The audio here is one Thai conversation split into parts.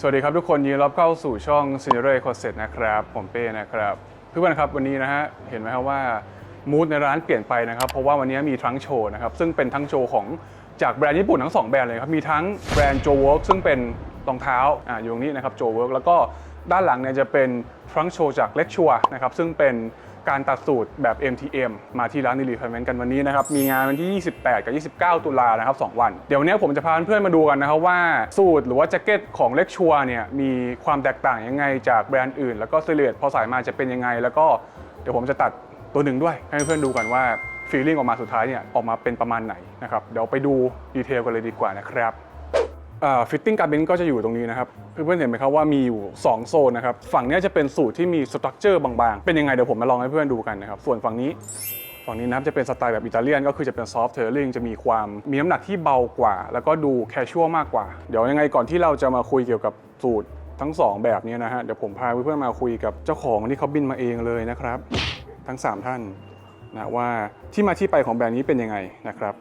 สวัสดีครับทุกคนยินดีรับเข้าสู่ช่อง s e n e r y c o s e t นะครับ ผมเป้นะครับเพื่อนครับวันนี้นะฮะเห็นไหมครับว่ามูดในร้านเปลี่ยนไปนะครับ เพราะว่าวันนี้มีทั้งโชว์นะครับ ซึ่งเป็นทั้งโชว์ของจากแบรนด์ญี่ปุ่นทั้งสองแบรนด์เลยครับ มีทั้งแบรนด์โจ Work ซึ่งเป็นรองเท้าอ่าอยู่ตรงนี้นะครับโจ Work แล้วก็ด้านหลังเนี่ยจะเป็นทรังโชว์จากเลชัวนะครับซึ่งเป็น การตัดสูตรแบบ MTM มาที่ร้านนิลีพันเมนต์กันวันนี้นะครับ มีงานวันที่ 28 กับ 29 ตุลานะครับ 2 วัน เดี๋ยววันนี้ผมจะพาเพื่อนๆมาดูกันนะครับว่าสูตรหรือว่าแจ็คเก็ตของเล็กชัวเนี่ยมีความแตกต่างยังไงจากแบรนด์อื่น แล้วก็ซิลเลตพอใส่มาจะเป็นยังไง แล้วก็เดี๋ยวผมจะตัดตัวหนึ่งด้วย ให้เพื่อนๆดูกันว่าฟีลลิ่งออกมาสุดท้ายเนี่ยออกมาเป็นประมาณไหนนะครับเดี๋ยวไปดูดีเทลกันเลยดีกว่านะครับ ฟิตติ้งการเบนก็จะอยู่ตรงนี้นะครับเพื่อนๆเห็นไหมครับว่ามีอยู่ 2 โซนนะครับ ฝั่งนี้จะเป็นสูตรที่มีสตรัคเจอร์บางๆ เป็นยังไงเดี๋ยวผมมาลองให้เพื่อนดูกันนะครับ ส่วนฝั่งนี้ฝั่งนี้นะครับจะเป็นสไตล์แบบอิตาเลียนก็คือจะเป็นซอฟต์เทอร์ลิงจะมีความมีน้ำหนักที่เบากว่า แล้วก็ดูแคชชวลมากกว่า เดี๋ยวยังไงก่อนที่เราจะมาคุยเกี่ยวกับสูตรทั้ง 2 แบบนี้นะฮะเดี๋ยวผมพาเพื่อนๆมาคุยกับเจ้าของที่เขาบินมาเองเลยนะครับ ทั้ง 3 ท่านนะว่าที่มาที่ไปของแบรนด์นี้เป็นยังไงนะครับ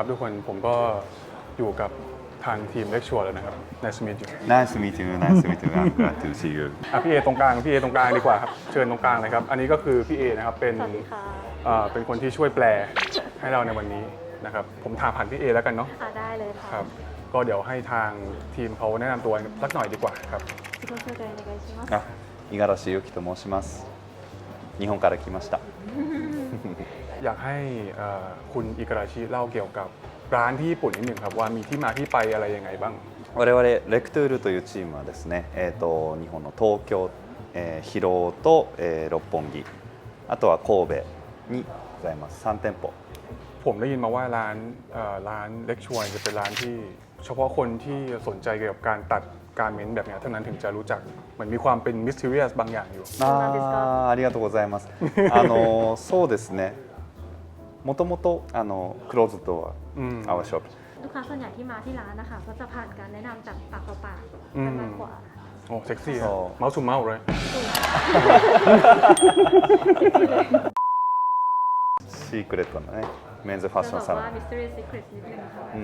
คครับทุกคนผมก็อยู่กับทางทีมเล็กชัวร์แล้วนะครับ Nice to meet you Nice to meet you. Nice to meet you. I'm glad to see you. อ่ะพี่เอตรงกลางพี่เอตรงกลางดีกว่าครับเชิญตรงกลางเลยครับ อันนี้ก็คือพี่เอนะครับเป็น สวัสดีค่ะ เอ่อเป็นคนที่ช่วยแปลให้เราในวันนี้นะครับผมถามผ่านพี่เอแล้วกันเนาะ ค่ะได้เลยค่ะ ครับก็เดี๋ยวให้ทางทีมเขาแนะนำตัวสักหน่อยดีกว่าครับ 自己紹介お願いしますあ、五十嵐由紀と申します。日本から来ました。 อยากให้เอ่อคุณอิกราชิเล่าเกี่ยวกับร้านที่ญี่ปุ่นนิดหนึ่งครับว่ามีที่มาที่ไปอะไรยังไงบ้าง 我々レクトゥールというチームはですね、えー、と日本の東京、えー、広尾と、えー六本木、あとは神戸にございます。3店舗。 ผมได้ยินมาว่าร้านเอ่อร้านเล็กชวนจะเป็นร้านที่ เฉพาะคนที่สนใจเกี่ยวกับการตัด การเม้นแบบเนี้ยเท่านั้นถึงจะรู้จักเหมือนมีความเป็นมิส t テ r รียสบางอย่างอยู่ そうなんですかあーありがとうございます。あのそうですね。もともとあのクローズドア、うん our shop ลูกค้าส่วนใหญ่ที่มาที่ร้านนะคะก็จะผ่านการแนะนำจากปากต่อปาก อืม กันมากกว่า โอ้เซ็กซี่ そう เมาส์ทูเมาส์เลย シークレットなね เมนส์ฟาสต์ซัสต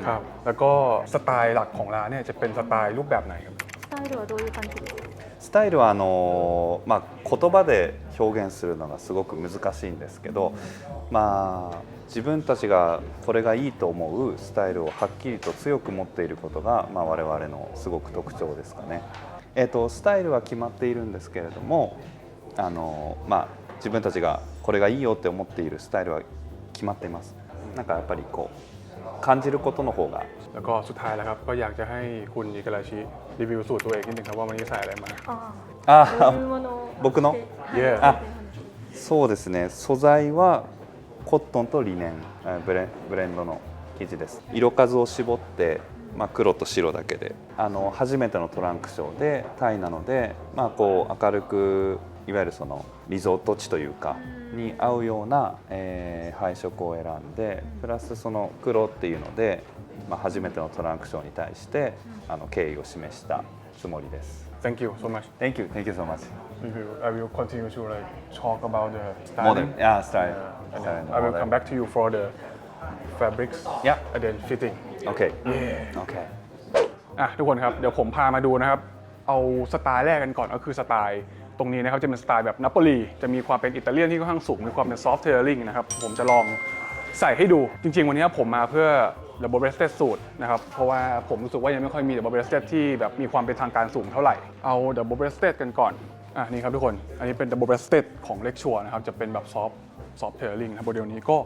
ครับ แล้วก็สไตล์หลักของร้านเนี่ยจะเป็นสไตล์รูปแบบไหนครับ?スタイルはどういう感じはあの、まあ、言葉で表現するのがすごく難しいんですけど、まあ、自分たちがこれがいいと思うスタイルをはっきりと強く持っていることが、まあ、我々のすごく特徴ですかね、えっとスタイルは決まっているんですけれどもあの、まあ、自分たちがこれがいいよって思っているスタイルは決まっています。なんかやっぱりこう感じることの方が แล้วก็สุดท้ายแล้วครับก็อยากจะให้คุณอิกราชิรีวิวสูตรตัวเองนิดนึงครับว่าวันนี้ใส่อะไรมา ああどういうものを僕のはい Yeah あそうですね素材はコットンとリネンえーブレブレンドの生地です色数を絞って、まあ、黒と白だけであの初めてのトランクショーでタイなので、まあ、こう明るく いわゆるそのリゾート地というかに合うような、えー配色を選んでプラスその黒っていうので、まあ、初めてのトランクショーに対してあの敬意を示したつもりです Thank you so much Thank you, thank you so much We will- I will continue to like talk about the Modern, styling yeah, style. Yeah, and Style then and I will modern. come back to you for the fabrics Yeah. and then fitting Okay. Yeah Okay. อ่ะทุกคนครับ เดี๋ยวผมพามาดูนะครับ เอาสไตล์แรกกันก่อนก็คือสไตล์ ตรงนี้นะครับจะเป็นสไตล์แบบนาโปลีจะมีความเป็นอิตาเลียนที่ค่อนข้างสูงมีความเป็นซอฟต์เทอร์ลิงนะครับผมจะลองใส่ให้ดูจริง ๆ วันนี้ผมมาเพื่อ double breasted suit นะครับ เพราะว่าผมรู้สึกว่ายังไม่ค่อยมี double breasted ที่แบบมีความเป็นทางการสูงเท่าไหร่ เอา double breasted กันก่อน อะนี่ครับทุกคน อันนี้เป็น double breasted ของเล็กชัวนะครับ จะเป็นแบบซอฟต์ซอฟต์เทอร์ลิงนะครับโมเดลนี้ก็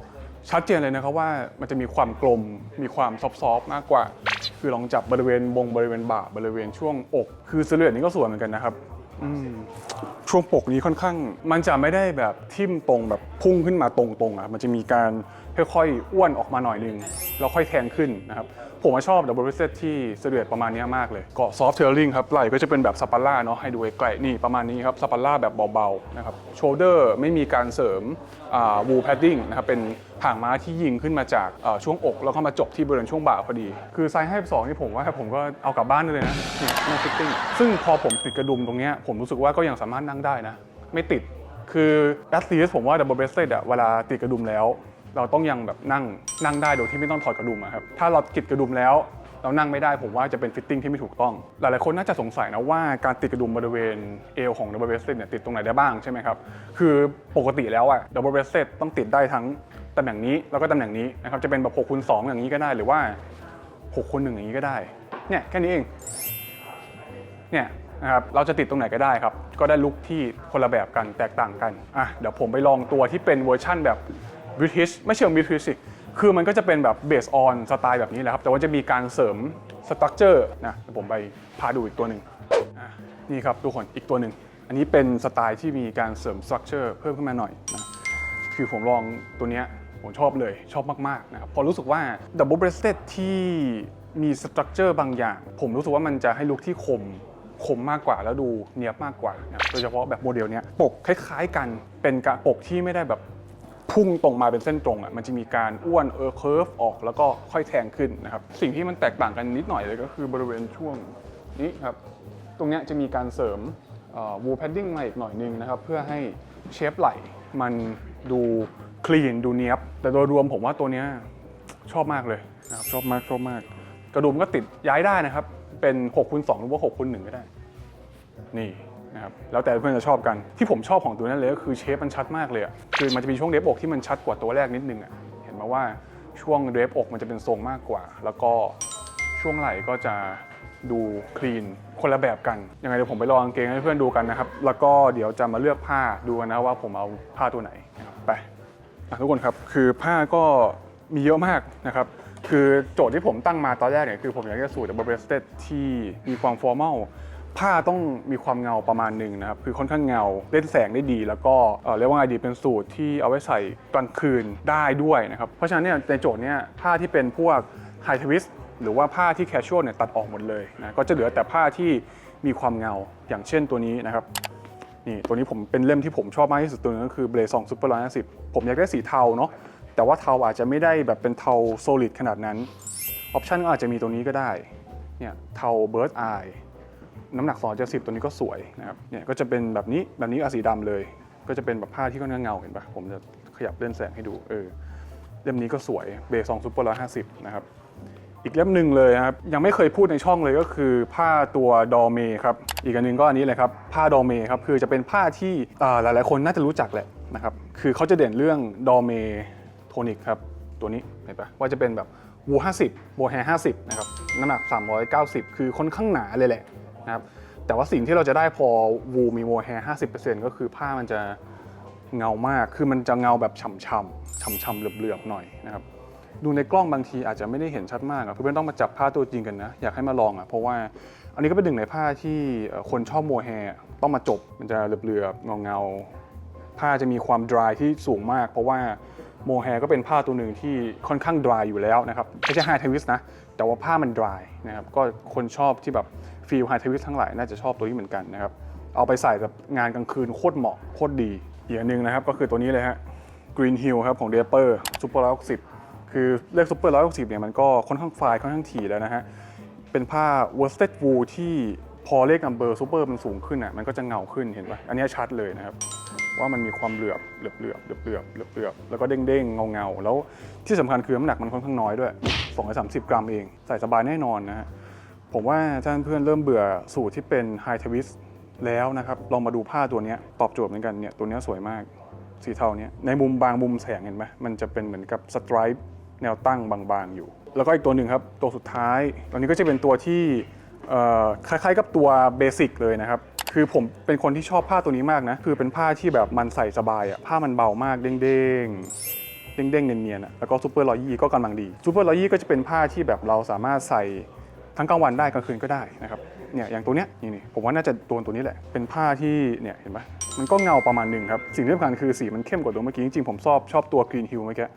ชัดเจนเลยนะครับว่ามันจะมีความกลม มีความซอฟต์ๆมากกว่า คือลองจับบริเวณบงบริเวณบ่าบริเวณช่วงอก คือซิลูเอนี้ก็สวยเหมือนกันนะครับ ช่วงปกนี้ค่อนข้าง มันจะไม่ได้แบบทิ่มตรงแบบพุ่งขึ้นมาตรงๆอะมันจะมีการค่อยๆอ้วนออกมาหน่อยนึงแล้วค่อยแทงขึ้นนะครับผมชอบดับเบิลเซตที่เสดือดประมาณนี้มากเลยเกาะซอฟต์เทลลิงครับไหล่ก็จะเป็นแบบสปัลล่าเนาะให้ดูใกล้ๆนี่ประมาณนี้ครับสปัลล่าแบบเบาๆนะครับโชเดอร์ไม่มีการเสริมวูแพดดิ้งนะครับเป็น หางม้าที่ยิงขึ้นมาจากช่วงอก แล้วก็มาจบที่บริเวณช่วงบ่าพอดี คือไซส์ให้สองนี่ผมว่าผมก็เอากลับบ้านได้เลยนะเนี่ยไม่ฟิตติ้งซึ่งพอผมติดกระดุมตรงนี้ผมรู้สึกว่าก็ยังสามารถนั่งได้นะ ไม่ติดคือแอสซีสผมว่าดับเบิลเบสเซตอะเวลาติดกระดุมแล้ว เราต้องยังแบบนั่งนั่งได้โดยที่ไม่ต้องถอดกระดุมอะครับถ้าเราติดกระดุมแล้ว เรานั่งไม่ได้ผมว่าจะเป็นฟิตติ้งที่ไม่ถูกต้อง หลายๆคนน่าจะสงสัยนะว่าการติดกระดุมบริเวณเอวของดับเบิลเบสเซตเนี่ยติดตรงไหนได้บ้างใช่ไหมครับ คือปกติแล้วอะดับเบิลเบสเซตต้องติดได้ทั้งตำแหน่งนี้แล้วก็ตำแหน่งนี้นะครับจะเป็นแบบ6คูณ2อย่างนี้ก็ได้หรือว่า6คูณ1อย่างนี้ก็ได้เนี่ยแค่นี้เองเนี่ยนะครับเราจะติดตรงไหนก็ได้ครับ ก็ได้ลุคที่คนละแบบกันแตกต่างกันอะเดี๋ยวผมไปลองตัวที่เป็นเวอร์ชั่นแบบ British ไม่เชิง British สิ คือมันก็จะเป็นแบบ based on สไตล์แบบนี้แหละครับ แต่ว่าจะมีการเสริม structure นะผมไปพาดูอีกตัวหนึ่งนี่ครับทุกคนอีกตัวหนึ่ง อันนี้เป็นสไตล์ที่มีการเสริม structure เพิ่มขึ้นมาหน่อยนะคือผมลองตัวเนี้ยผมชอบเลยชอบมากๆนะครับพอรู้สึกว่า Double Breasted ที่มีสตรัคเจอร์บางอย่าง ผมรู้สึกว่ามันจะให้ลุคที่คมคมมากกว่าแล้วดูเนียบมากกว่านะโดยเฉพาะแบบโมเดลเนี้ยปกคล้ายๆกันเป็นกระปกที่ไม่ได้แบบ พุ่งตรงมาเป็นเส้นตรงอะมันจะมีการอ้วนเออเคิร์ฟออกแล้วก็ค่อยแทงขึ้นนะครับสิ่งที่มันแตกต่างกันนิดหน่อยเลยก็คือบริเวณช่วงนี้ครับตรงนี้จะมีการเสริมวูแพดดิ้งมาอีกหน่อยนึงนะครับเพื่อให้เชฟไหล่มันดูคลีนดูเนียบ แต่โดยรวมผมว่าตัวเนี้ยชอบมากเลยนะครับชอบมากชอบมาก กระดุมก็ติดย้ายได้นะครับ เป็น6คูณ2หรือว่า6คูณ1ก็ได้ นี่ นะครับแล้วแต่เพื่อนจะชอบกันที่ผมชอบของตัวนั้นเลยก็คือเชฟมันชัดมากเลยอะคือมันจะมีช่วงเดฟอกที่มันชัดกว่าตัวแรกนิดนึงอะเห็นไหมว่าช่วงเดฟอกมันจะเป็นทรงมากกว่า แล้วก็ช่วงไหล่ก็จะดูคลีนคนละแบบกัน ยังไงเดี๋ยวผมไปลองกางเกงให้เพื่อนดูกันนะครับ แล้วก็เดี๋ยวจะมาเลือกผ้าดูกันนะว่าผมเอาผ้าตัวไหนนะครับไปอะทุกคนครับ คือผ้าก็มีเยอะมากนะครับ คือโจทย์ที่ผมตั้งมาตอนแรกเนี่ยคือผมอยากจะสูตร double breasted ที่มีความฟอร์มัล ผ้าต้องมีความเงาประมาณหนึ่งนะครับ คือค่อนข้างเงาเล่นแสงได้ดี แล้วก็เรียกว่าไงดีเป็นสูตรที่เอาไว้ใส่กลางคืนได้ด้วยนะครับ เพราะฉะนั้นเนี่ยในโจทย์เนี่ยผ้าที่เป็นพวก high twist หรือว่าผ้าที่ casual เนี่ยตัดออกหมดเลยนะก็จะเหลือแต่ผ้าที่มีความเงาอย่างเช่นตัวนี้นะครับนี่ตัวนี้ผมเป็นเล่มที่ผมชอบมากที่สุดตัวนึงก็คือเบลซองซูเปอร์ร้อยห้าสิบผมอยากได้สีเทาเนาะแต่ว่าเทาอาจจะไม่ได้แบบเป็นเทาโซลิดขนาดนั้นออปชันก็อาจจะมีตัวนี้ก็ได้เนี่ยเทาเบิร์ดอาย น้ำหนัก 2 7 0 ตัวนี้ก็สวยนะครับเนี่ยก็จะเป็นแบบนี้แบบนี้กับสีดำเลย ก็จะเป็นแบบผ้าที่ค่อนข้างเงาเห็นปะผมจะขยับเล่นแสงให้ดูเออเล่มนี้ก็สวยเบซองซูเปอร์ร้อยห้าสิบนะครับอีกเล่มหนึ่งเลยนะครับยังไม่เคยพูดในช่องเลยก็คือผ้าตัวดอเมครับอีกอันหนึงก็อันนี้เลยครับผ้าดอเมครับคือจะเป็นผ้าที่อ่าหลายๆคนน่าจะรู้จักแหละนะครับคือเขาจะเด่นเรื่องดอเมโทนิกครับตัวนี้เห็นปะว่าจะเป็นแบบวู50โบแฮ50นะครับน้ำหนัก 390 คือค่อนข้างหนาเลยแหละ นะครับแต่ว่าสิ่งที่เราจะได้พอวูมีโบแฮ50%ก็คือผ้ามันจะเงามาก คือมันจะเงาแบบฉ่ำๆฉ่ำๆเหลือบๆหน่อยนะครับดูในกล้องบางทีอาจจะไม่ได้เห็นชัดมากอะเพื่อนๆต้องมาจับผ้าตัวจริงกันนะ อยากให้มาลองอะเพราะว่าอันนี้ก็เป็นหนึ่งในผ้าที่คนชอบโมแฮร์ต้องมาจบมันจะเหลือบๆเงาๆผ้าจะมีความ dry ที่สูงมาก เพราะว่าโมแฮก็เป็นผ้าตัวหนึ่งที่ค่อนข้าง dry อยู่แล้วนะครับไม่ใช่ไฮทวิสนะ แต่ว่าผ้ามัน dry นะครับก็คนชอบที่แบบ ฟีลไฮทวิสทั้งหลายน่าจะชอบตัวนี้เหมือนกันนะครับ เอาไปใส่แบบงานกลางคืนโคตรเหมาะโคตรดีอีกอันหนึงนะครับก็คือตัวนี้เลยฮะ Green Hill ครับของ d a p e r Super 160คือเลขซูเปอร์160เนี่ยมันก็ค่อนข้างไฟล์ค่อนข้างถี่แล้วนะฮะเป็นผ้า worsted wool ที่พอเลขนัมเบอร์ซูเปอร์มันสูงขึ้นอะมันก็จะเงาขึ้นเห็นปะอันนี้ชัดเลยนะครับ ว่ามันมีความเหลือบเหลือบเหลือบเหลือบเหลือบเหลือบเหลือบแล้วก็เด้งเด้งเงาเงาแล้วที่สำคัญคือน้ำหนักมันค่อนข้างน้อยด้วย230 กรัมเอง ใส่สบายแน่นอนนะฮะ ผมว่าถ้านเพื่อนเริ่มเบื่อสูตรที่เป็น high twist แล้วนะครับลองมาดูผ้าตัวนี้ตอบโจทย์เหมือนกันเนี่ยตัวนี้สวยมากสีเทาเนี้ยในมุมบางมุมแสงเห็นไหมมันจะเป็นเหมือนกับสไตรป์แนวตั้งบางๆอยู่ แล้วก็อีกตัวหนึ่งครับ ตัวสุดท้าย ตัวนี้ก็จะเป็นตัวที่คล้ายๆกับตัวเบสิกเลยนะครับ คือผมเป็นคนที่ชอบผ้าตัวนี้มากนะ คือเป็นผ้าที่แบบมันใส่สบายอะผ้ามันเบามากเด้งๆ เด้งๆ เนียนๆอะแล้วก็ซูเปอร์ลอยี่ก็กำลังดีซูเปอร์ลอยี่ก็จะเป็นผ้าที่แบบเราสามารถใส่ ทั้งกลางวันได้กลางคืนก็ได้นะครับเนี่ยอย่างตัวเนี้ยนี่นี่ผมว่าน่าจะตัวตัวนี้แหละเป็นผ้าที่เนี่ยเห็นไหมมันก็เงาประมาณหนึ่งครับสิ่งที่สำคัญคือสีมันเข้มกว่าตัวเมื่อกี้จริงๆผมชอบชอบตัว Green Hill เมื่อกี้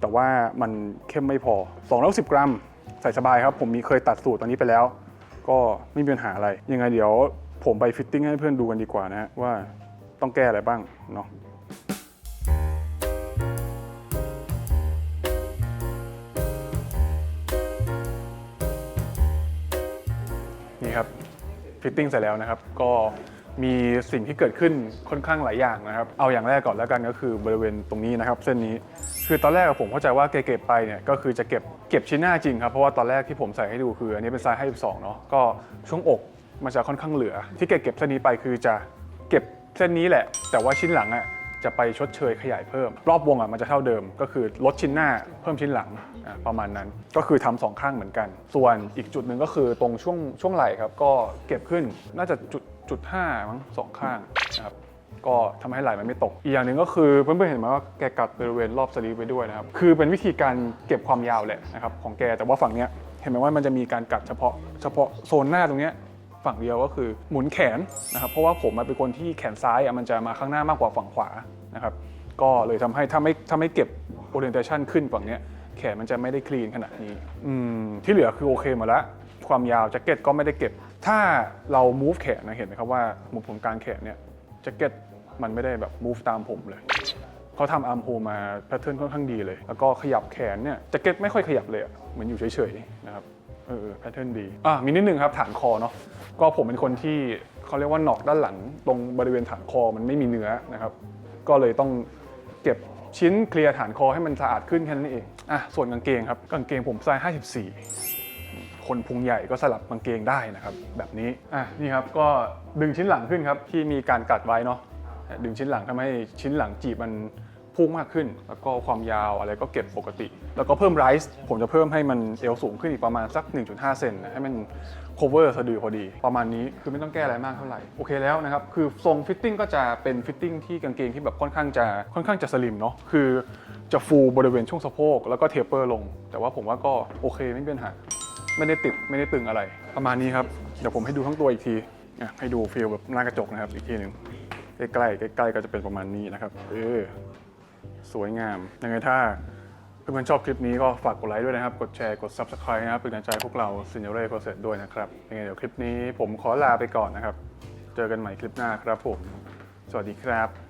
แต่ว่ามันเข้มไม่พอ210 กรัม ใส่สบายครับผมมีเคยตัดสูตรตอนนี้ไปแล้ว ก็ไม่มีปัญหาอะไรยังไงเดี๋ยวผมไปฟิตติ้งให้เพื่อนดูกันดีกว่านะฮะว่าต้องแก้อะไรบ้างเนาะ ฟิตติ้งเสร็จแล้วนะครับ ก็มีสิ่งที่เกิดขึ้นค่อนข้างหลายอย่างนะครับ เอาอย่างแรกก่อนแล้วกันก็คือบริเวณตรงนี้นะครับ เส้นนี้คือตอนแรกผมเข้าใจว่าแกเก็บไปเนี่ยก็คือจะเก็บเก็บชิ้นหน้าจริงครับเพราะว่าตอนแรกที่ผมใส่ให้ดูคือ อันนี้เป็นไซส์52เนาะก็ช่วงอกมันจะค่อนข้างเหลือ ที่แกเก็บเส้นนี้ไปคือจะเก็บเส้นนี้แหละ แต่ว่าชิ้นหลังอะ จะไปชดเชยขยายเพิ่ม รอบวงอะมันจะเท่าเดิม ก็คือลดชิ้นหน้าเพิ่มชิ้นหลังประมาณนั้น ก็คือทำสองข้างเหมือนกัน ส่วนอีกจุดหนึ่งก็คือตรงช่วงช่วงไหล่ครับ ก็เก็บขึ้นน่าจะจุดจุดห้ามั้งสองข้างนะครับก็ทำให้ไหล่มันไม่ตก อีกอย่างหนึ่งก็คือเพื่อนๆเห็นไหมว่าแกกัดบริเวณรอบสลีปไปด้วยนะครับ คือเป็นวิธีการเก็บความยาวแหละนะครับของแก แต่ว่าฝั่งเนี้ยเห็นไหมว่ามันจะมีการกัดเฉพาะเฉพาะโซนหน้าตรงเนี้ย ฝั่งเดียวก็คือหมุนแขนนะครับเพราะว่าผมเป็นคนที่แขนซ้ายมันจะมาข้างหน้ามากกว่าฝั่งขวานะครับก็เลยทำให้ถ้าไม่ถ้าไม่เก็บ orientation ขึ้นฝั่งเนี้ยแขนมันจะไม่ได้คลีนขนาดนี้ที่เหลือคือโอเคหมดละความยาวแจ็คเก็ตก็ไม่ได้เก็บ ถ้าเรา move แขนนะเห็นไหมครับว่ามุมผมกลางแขนเนี่ยแจ็คเก็ตมันไม่ได้แบบ move ตามผมเลยเขาทำอาร์มโฮมาแพทเทิร์นค่อนข้างดีเลย แล้วก็ขยับแขนเนี่ยแจ็คเก็ตไม่ค่อยขยับเลยเหมือนอยู่เฉยๆนะครับ เออแพทเทิร์นดี อะมีนิดนึงครับฐานคอเนาะก็ผมเป็นคนที่เขาเรียกว่าหนอกด้านหลัง ตรงบริเวณฐานคอมันไม่มีเนื้อนะครับ ก็เลยต้องเก็บชิ้นเคลียร์ฐานคอให้มันสะอาดขึ้นแค่นั้นเองอะส่วนกางเกงครับกางเกงผมไซส์54 คนพุงใหญ่ก็สลับกางเกงได้นะครับแบบนี้อะนี่ครับก็ดึงชิ้นหลังขึ้นครับที่มีการกัดไว้เนาะดึงชิ้นหลังทำให้ชิ้นหลังจีบมัน พุ่งมากขึ้น แล้วก็ความยาวอะไรก็เก็บปกติ แล้วก็เพิ่มไรส์ผมจะเพิ่มให้มันเอวสูงขึ้นอีกประมาณสัก 1.5 เซนนะให้มัน cover สะดือพอดี ประมาณนี้คือไม่ต้องแก้อะไรมากเท่าไหร่ โอเคแล้วนะครับ คือทรงฟิตติ้งก็จะเป็นฟิตติ้งที่กางเกงที่แบบค่อนข้างจะค่อนข้างจะสลิมเนาะคือจะฟูบริเวณช่วงสะโพกแล้วก็เทปเปอร์ลง แต่ว่าผมว่าก็โอเคไม่มีปัญหาไม่ได้ติดไม่ได้ตึงอะไร ประมาณนี้ครับเดี๋ยวผมให้ดูทั้งตัวอีกทีอะให้ดูฟีลแบบหน้ากระจกนะครับอีกทีหนึ่งใกล้ๆใกล้ๆก็จะเป็นประมาณนี้นะครับเออ สวยงาม ยังไงถ้าเพื่อนๆชอบคลิปนี้ก็ฝากกดไลค์ด้วยนะครับ กดแชร์กด Subscribe นะครับเป็นกำลังใจพวกเรา s e n i o r e Process ด้วยนะครับยังไงเดี๋ยวคลิปนี้ผมขอลาไปก่อนนะครับ เจอกันใหม่คลิปหน้าครับผม สวัสดีครับ